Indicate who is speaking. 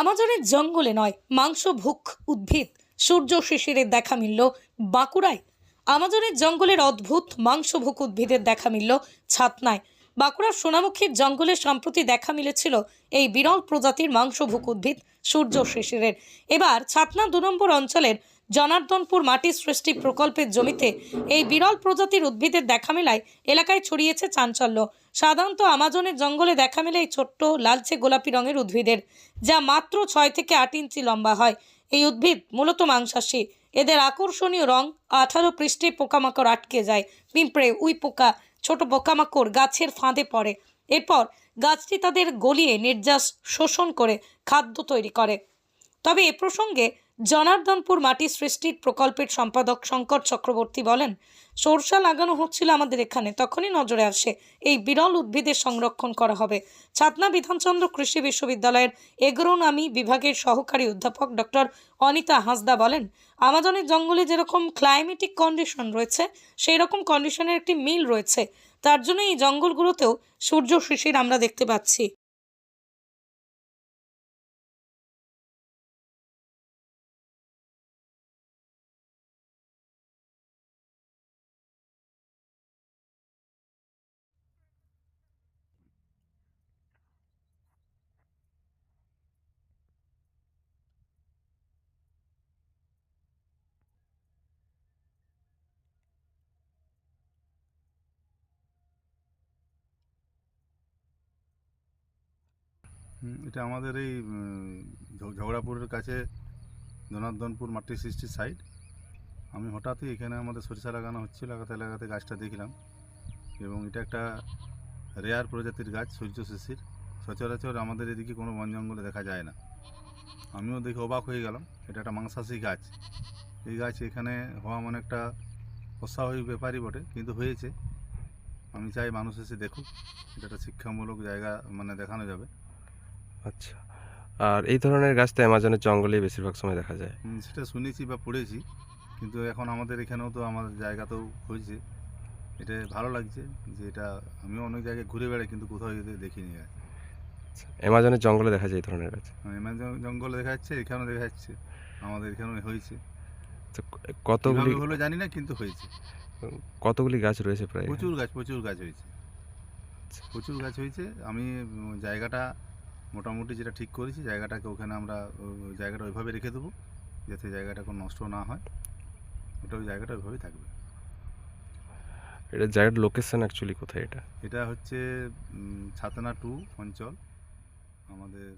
Speaker 1: আমাজনের জঙ্গলে নয়, মাংস ভুক উদ্ভিদ। সূর্য শিশিরের দেখা মিলল বাঁকুড়ায়। আমাজনের জঙ্গলের অদ্ভুত মাংসভুক উদ্ভিদের দেখা মিলল ছাতনায়। বাঁকুড়ার সোনামুখীর জঙ্গলে সম্প্রতি দেখা মিলেছিল এই বিরল প্রজাতির মাংসভুক উদ্ভিদ সূর্য শিশিরের। এবার ছাতনা দু নম্বর অঞ্চলের জনার্দনপুর মাটি সৃষ্টি প্রকল্পের জমিতে এই বিরল প্রজাতির উদ্ভিদের দেখা মেলায় এলাকায় ছড়িয়েছে চাঞ্চল্য। সাধারণত আমাজনের জঙ্গলে দেখা মেলে এই ছোট্ট, লালচে গোলাপি রঙের উদ্ভিদের, যা মাত্র ছয় থেকে আট ইঞ্চি লম্বা হয়। এই উদ্ভিদ মূলত মাংসাশী। এদের আকর্ষণীয় রং আঠারো পৃষ্ঠে পোকামাকড় আটকে যায়। পিঁপড়ে, উই পোকা, ছোট পোকামাকড় গাছের ফাঁদে পড়ে। এরপর গাছটি তাদের গলিয়ে নির্যাস, শোষণ করে খাদ্য তৈরি করে। তবে এ প্রসঙ্গে জনার্দনপুর মাটি সৃষ্টির প্রকল্পের সম্পাদক শঙ্কর চক্রবর্তী বলেন, সরষা লাগানো হচ্ছিল আমাদের এখানে, তখনই নজরে আসে এই বিরল উদ্ভিদের সংরক্ষণ করা হবে। ছাতনা বিধানচন্দ্র কৃষি বিশ্ববিদ্যালয়ের এগ্রোনামি বিভাগের সহকারী অধ্যাপক ডক্টর অনিতা হাসদা বলেন, আমাজনের জঙ্গলে যেরকম ক্লাইমেটিক কন্ডিশন রয়েছে সেই রকম কন্ডিশনের একটি মিল রয়েছে। তার জন্য এই জঙ্গলগুলোতেও সূর্য শিশির আমরা দেখতে পাচ্ছি।
Speaker 2: এটা আমাদের এই ঝগড়াপুরের কাছে জনার্দনপুর মাটি সৃষ্টির সাইড আমি হঠাৎই এখানে আমাদের সরিষা লাগানো হচ্ছিল, লাগাতে লাগাতে গাছটা দেখলাম এবং এটা একটা রেয়ার প্রজাতির গাছ, সূর্য শিশির। সচরাচর আমাদের এদিকে কোনো বন জঙ্গলে দেখা যায় না। আমিও দেখে অবাক হয়ে গেলাম, এটা একটা মাংসাশী গাছ। এই গাছ এখানে হওয়া মানে একটা অস্বাভাবিক ব্যাপারই বটে, কিন্তু হয়েছে। আমি চাই মানুষ এসে দেখুক, এটা একটা শিক্ষামূলক জায়গা মানে দেখানো যাবে।
Speaker 3: আচ্ছা। আর এই ধরনের গাছ তো অ্যামাজনের জঙ্গলেই বেশিরভাগ সময় দেখা যায়।
Speaker 2: সেটা শুনেছি বা পড়েছি। কিন্তু এখন আমাদের এখানেও তো আমাদের জায়গাতেও হয়েছে। এটা ভালো লাগছে যে এটা আমিও অনেক জায়গায় ঘুরে বেড়াই কিন্তু কোথাও এদের দেখিনি আর।
Speaker 3: অ্যামাজনের জঙ্গলে দেখা যায় এই ধরনের গাছ?
Speaker 2: অ্যামাজন জঙ্গলে দেখা যাচ্ছে এখানেও দেখা যাচ্ছে। আমাদের এখানেও হয়েছে।
Speaker 3: কতগুলি
Speaker 2: হলো জানি না কিন্তু হয়েছে।
Speaker 3: কতগুলি গাছ রয়েছে প্রায়
Speaker 2: প্রচুর গাছ প্রচুর গাছ হয়েছে। প্রচুর গাছ হয়েছে। আমি জায়গাটা মোটামুটি যেটা ঠিক করেছি জায়গাটাকে ওখানে আমরা জায়গাটা ওইভাবে রেখে দেবো যাতে জায়গাটা কোনো নষ্ট না হয়। ওটা ওই জায়গাটা ওইভাবেই থাকবে।
Speaker 3: এটা জায়গার লোকেশন অ্যাকচুয়ালি কোথায় এটা?
Speaker 2: এটা হচ্ছে ছাতনা টু অঞ্চল। আমাদের